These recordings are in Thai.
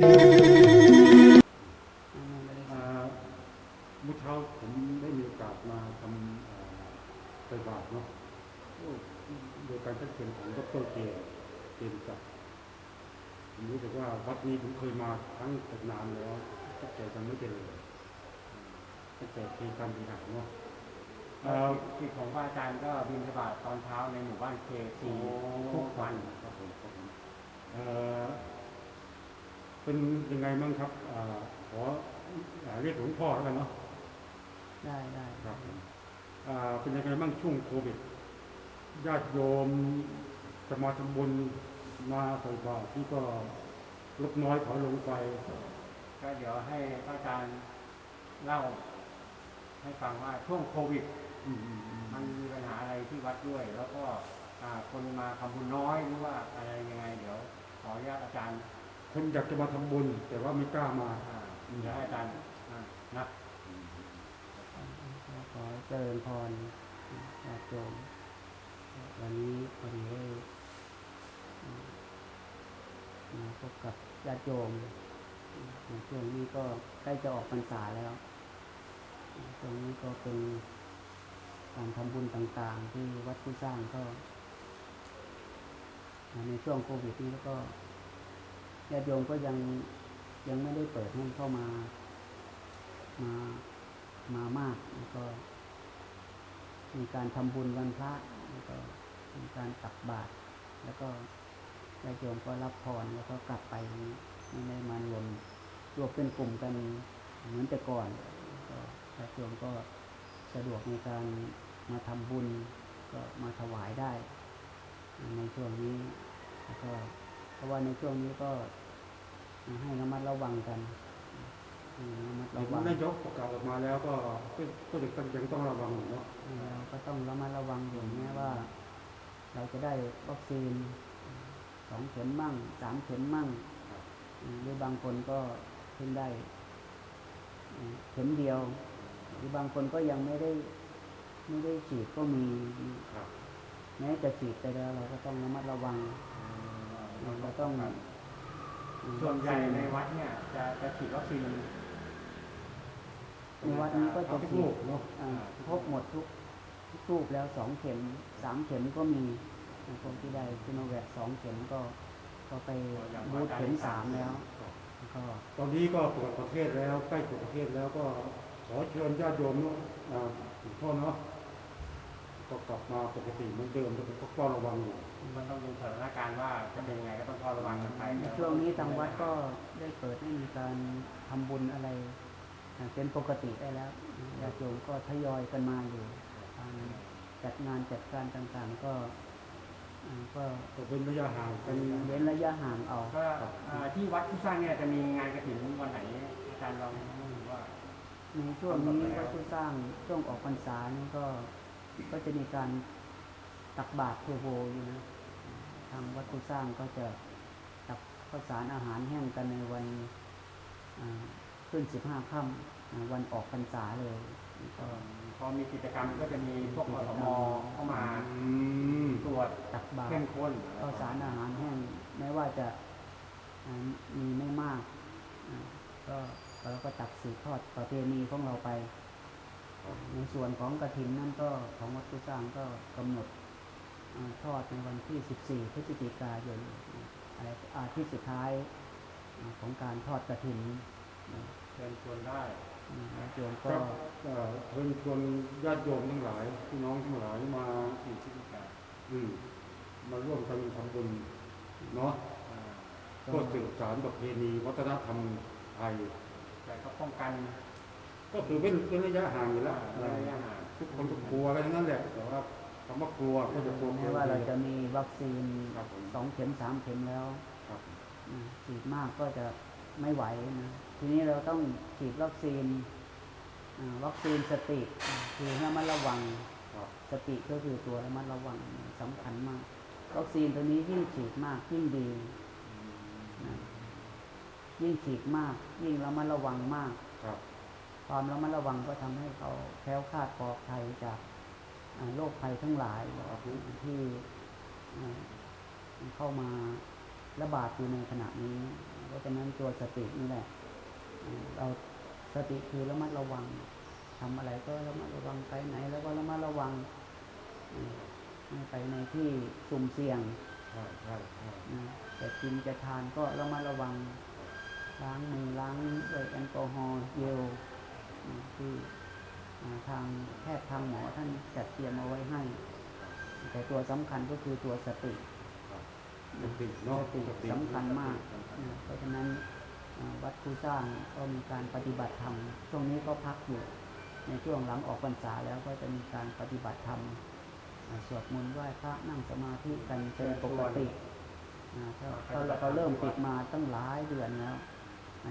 ไม่ได้อ่าเมื่อเช้าผมได้มีโอกาสมาทำอ่าใส่บาตรเนาะโดยการชักเชิญของดรเจมส์เจมส์จักรผมรู้สึกว่าวัดนี้ผมเคยมาครั้งแต่นานแล้วตั้งแต่จำไม่ได้เลยตั้งแต่ปีการบริหารเนาะเอ่อกิจของพระอาจารย์ก็บินทบาทตอนเช้าในหมู่บ้านเคซีทุกวันครับผมครับผม เอ่อเป็นยังไงบ้างครับอ่าขออ่าเรียกหลวงพ่อแล้วกันเนาะได้ได้ครับผมอ่าเป็นยังไงบ้างช่วงโควิดญาติโยมจะมาทำบุญมาใส่บาตรที่ก็ลดน้อยถอยลงไปก็เดี๋ยวให้พระอาจารย์เล่า ให้ฟังว่าช่วงโควิดอืมอืมอืมมันมีปัญหาอะไรที่วัดด้วย แล้วก็อ่าคนมาทำบุญน้อยหรือว่าอะไรยังไง เดี๋ยวขออนุญาตอาจารย์ คนอยากจะมาทำบุญ แต่ว่าไม่กล้ามาอ่าเดี๋ยวให้อาจารย์อ่านะขอเจริญพรญาติโยมวันนี้พอดีได้มาพบกับญาติโยมในช่วงนี้ก็ใกล้จะออกพรรษาแล้วช่วงนี้ก็เป็นการทำบุญต่างๆ ที่วัดผู้สร้างก็ ในช่วงโควิดนี้ก็ ญาติโยมก็ยังยังไม่ได้เปิดให้เข้ามา มามามากแล้วก็ มีการทำบุญวันพระแล้วก็มีการตักบาตรแล้วก็ญาติโยมก็รับพรแล้วก็กลับไปไม่ได้มารวมรวมเป็นกลุ่มกันเหมือนแต่ก่อนก็ญาติโยมก็สะดวกในการมาทำบุญก็มาถวายได้ ในช่วงนี้ ราะว่าในช่วงนี้ก็ให้ระมัดระวังกันให้ระมัดระเห็นวังนายกประกาศออกมาแล้วก็ก็ก็ยังต้องระวังอยู่เนาะเราก็ต้องระมัดระวังอยู่แม้ว่า เราจะได้วัคซีนสองเข็มมั่งสามเข็มมั่งหรือบางคนก็เพิ่งได้เข็มเดียว หรือบางคนก็ยังไม่ได้ไม่ได้ฉีดก็มีครับแม้จะฉีดไปแล้วเราก็ต้องระมัดระวัง เราก็ต้องส่วนใหญ่ในวัดเนี่ย จะจะฉีดวัคซีนในวัดนี้ก็เอาจะทุกฉีลูดกเนาะอ่าครบหมดทุกทุกรูปแล้วสองเข็มสามเข็มก็มีบางคนที่ได้ซิโนแวคสองเข็มก็ก็ไปบูทเข็มสามแล้วก็ตอนนี้ก็เปิดประเทศแล้วใกล้เปิดประเทศแล้วก็ขอเชิญญาติโยมเนาะอ่าหลวงพ่อเนาะ ก็กลับมาปกติเหมือนเดิมแต่ก็เฝ้าระวังอยู่มันต้องดูสถานการณ์ว่าจะเป็นยังไงก็ต้องเฝ้าระวังกันไปในช่วงนี้ทางวัดก็ได้เปิดให้มีการทำบุญอะไรอ่าเป็นปกติได้แล้วญาติโยมก็ทยอยกันมาอยู่การจัดงานจัดการต่างๆ ก็อ่าก็ก็เป็นระยะห่างกันเว้นระยะห่างเอาก็อ่าที่วัดที่สร้างเนี่ยจะมีงานกระถิ่นวันไหนอาจารย์ลองดูว่าในช่วงนี้วัดผู้สร้างช่วงออกพรรษานี่ก็ ก็จะมีการตักบาตรเทโวอยู่นะทางวัดผู้สร้างก็จะตักข้าวสารอาหารแห้งกันในวันอ่าขึ้นสิบห้าค่ำอ่าวันออกพรรษาเลยก็พอมีกิจกรรมก็จะมีพวกอสมเข้ามาอืมตรวจตักบาตเข้รมข้นข้าวสารอาหารแห้งแม้ว่าจะอ่ามีไม่มากอ่าก็เราก็ตักสืบทอดประเพณีของเราไป ในส่วนของกระถินนั่นก็ของวัดผู้สร้างก็กำหนดอาทอดในวันที่ 14 พฤศจิกายนอะไรอาทิตย์สุดท้ายอ่าของการทอดกระถินเชิญชวนได้โยมคก็รับเอ่อเชิญชวนญาติโยมทั้งหลายพี่น้องทั้งหลายมาสี่พฤศจิกาอืมมาร่วมกันทำบุญเนาะอ่าก็สืบสานประเพณีวัฒนธรรมไทยแต่ก็ป้องกัน ก็คือเป็นเป็นระยะห่างอยู่แล้วอ่าระยะห่างทุกคนก็กลัวกันทั้งนั้นแหละแต่ว่าคำว่ากลัวก็จะกลัวแม้ว่าเราจะมีวัคซีนครับผมสองเข็มสามเข็มแล้วครับอืมฉีดมากก็จะไม่ไหวนะ ทีนี้เราต้องฉีดวัคซีนอ่าวัคซีนสติอ่าคือให้ระมัดระวังครับสติก็คือตัวระมัดระวังสำคัญมาก วัคซีนตัวนี้ยิ่งฉีดมากยิ่งดีนะยิ่งฉีดมาก ยิ่งระมัดระวังมาก ครับความระมัดระวังก็ทำให้เขาแคล้วคลาดปลอดภัยจากอ่าโรคภัยทั้งหลายที่อ่าเข้ามาระบาดอยู่ในขณะนี้ เพราะฉะนั้นตัวสตินี่แหละอ่าเราสติคือระมัดระวังทำอะไรก็ระมัดระวังไปไหน แล้วก็ระมัดระวังอ่าไม่ไปในที่สุ่มเสี่ยงใช่ใช่ใช่นะจะกินจะทานก็ระมัดระวัง ล้างมือล้างด้วยแอลกอฮอล์เจลอ่า ที่อ่าทางแพทย์ทางหมอท่านจัดเตรียมเอาไว้ให้ แต่ตัวสำคัญก็คือตัวสติสติเนาะสติสำคัญมากนะเพราะฉะนั้นอ่าวัดคูสร้างก็มีการปฏิบัติธรรมช่วงนี้ก็พักอยู่ในช่วงหลังออกพรรษาแล้วก็จะมีการปฏิบัติธรรมอ่าสวดมนต์ไหว้พระนั่งสมาธิกันเป็นปกติอ่าถ้าถ้าเราก็เริ่มปิดมาตั้งหลายเดือนแล้วอ่า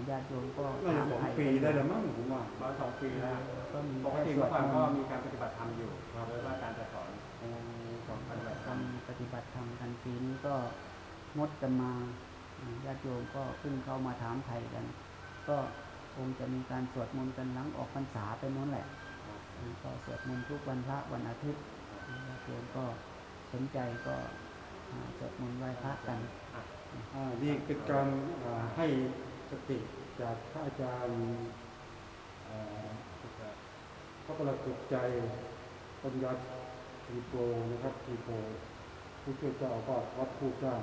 ญาติโยมก็น่าจะถามสองไทยปีได้แล้วมั้งผมว่าร้อยสองปีแล้วก็มีปกแค่ติสวเมื่ดอก่อนมก็นต์มีการปฏิบัติธรรมอยู่โดยว่าการจะสอนอ๋อครับปฏิบัติธรการมรปฏิบัติธรรมกันปีนี้ก็งดกันมาอ่าญาติโยมก็เพิ่งเข้ามาถามไทยกัน ก็คงจะมีการสวดมนต์กันหลังออกพรรษาไปนู้นแหละอ่าก็สวดมนต์ทุกวันพระวันอาทิตย์อ่าญาติโยมก็สนใจก็อ่าสวดมนต์ไหว้พระกันอ่านี่เป็นการอ่าให้ สติจากพระอาจารย์อ่าพระประหลัดสุขใจปัญญาทีโปนะครับทีโปผู้ช่วยเจ้าอาวาสวัดผู้สร้าง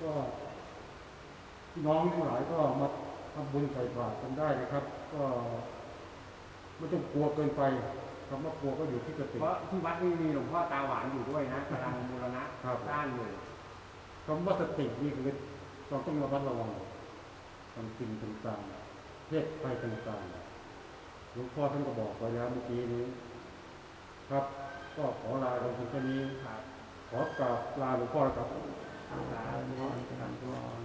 ก็พี่น้องทั้งหลายก็มาทำบุญใส่บาตรกันได้นะครับ ก็ไม่ต้องกลัวเกินไปคำว่ากลัวก็อยู่ที่สติเพราะที่วัดนี่มีหลวงพ่อตาหวานอยู่ด้วยนะกำลังบูรณะครับสร้างอยู่คำว่าสตินี่คือเราต้องระมัดระวัง ทำสิ่งต่างๆเพศภัยต่างๆหลวงพ่อท่านก็บอกไว้แล้วเมื่อกี้นี้ ครับ ก็ขอลาลงเพียงแค่นี้ครับขอกราบลาหลวงพ่อแล้วครับสาธุพรเจริญพร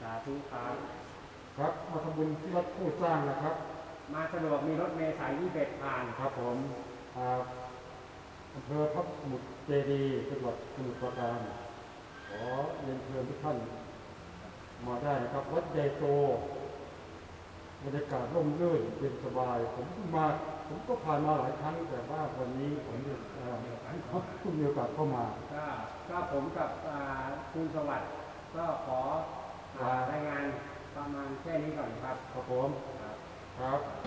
สาธุครับ ครับมาทำบุญที่วัดผู้สร้างนะครับ มาสะดวกมีรถเมล์สายยี่สิบเอ็ดผ่านครับผมอ่าอำเภอพระสมุทรเจดีย์จังหวัดสมุทรปราการขอเรียนเชิญทุกท่าน มาได้นะครับ วัดใหญ่โตบรรยากาศร่มรื่นเย็นสบาย ผมเพิ่งมาผมก็ผ่านมาหลายครั้งแต่ว่าวันนี้ผมได้เอ่อเพิ่งมีโอกาสเข้ามาก็ก็ผมกับอ่าคุณสวัสดิ์ก็ขออ่ารายงานประมาณแค่นี้ก่อนครับ ครับผมครับ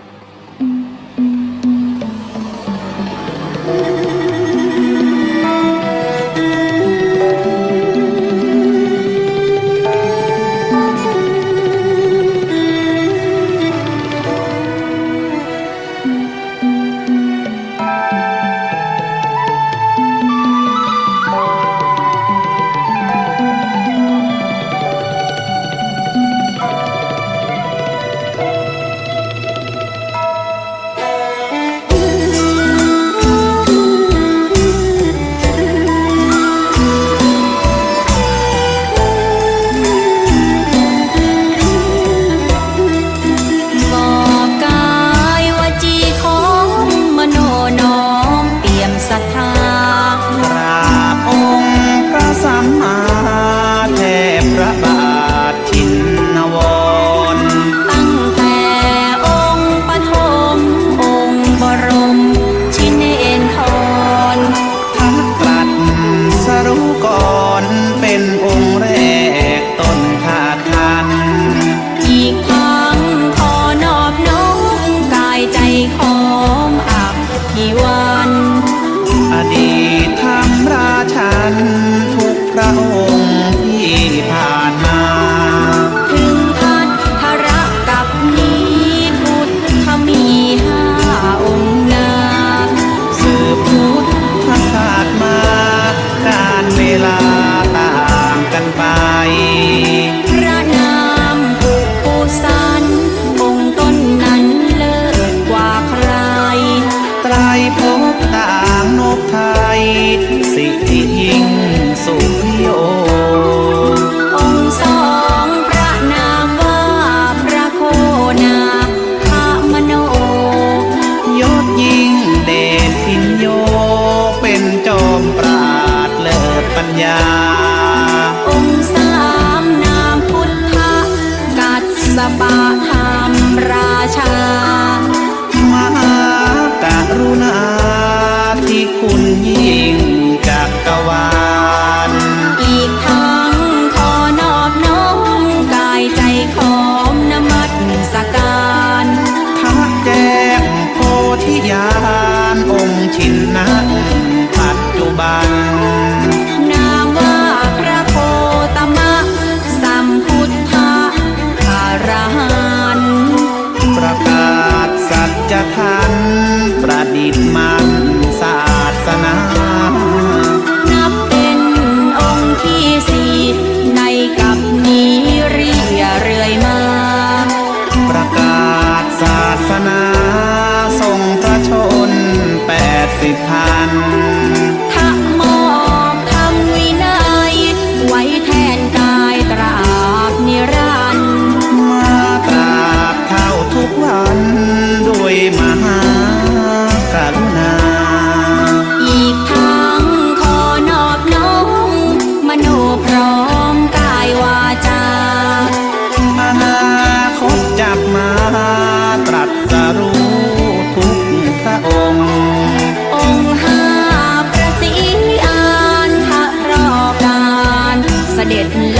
it.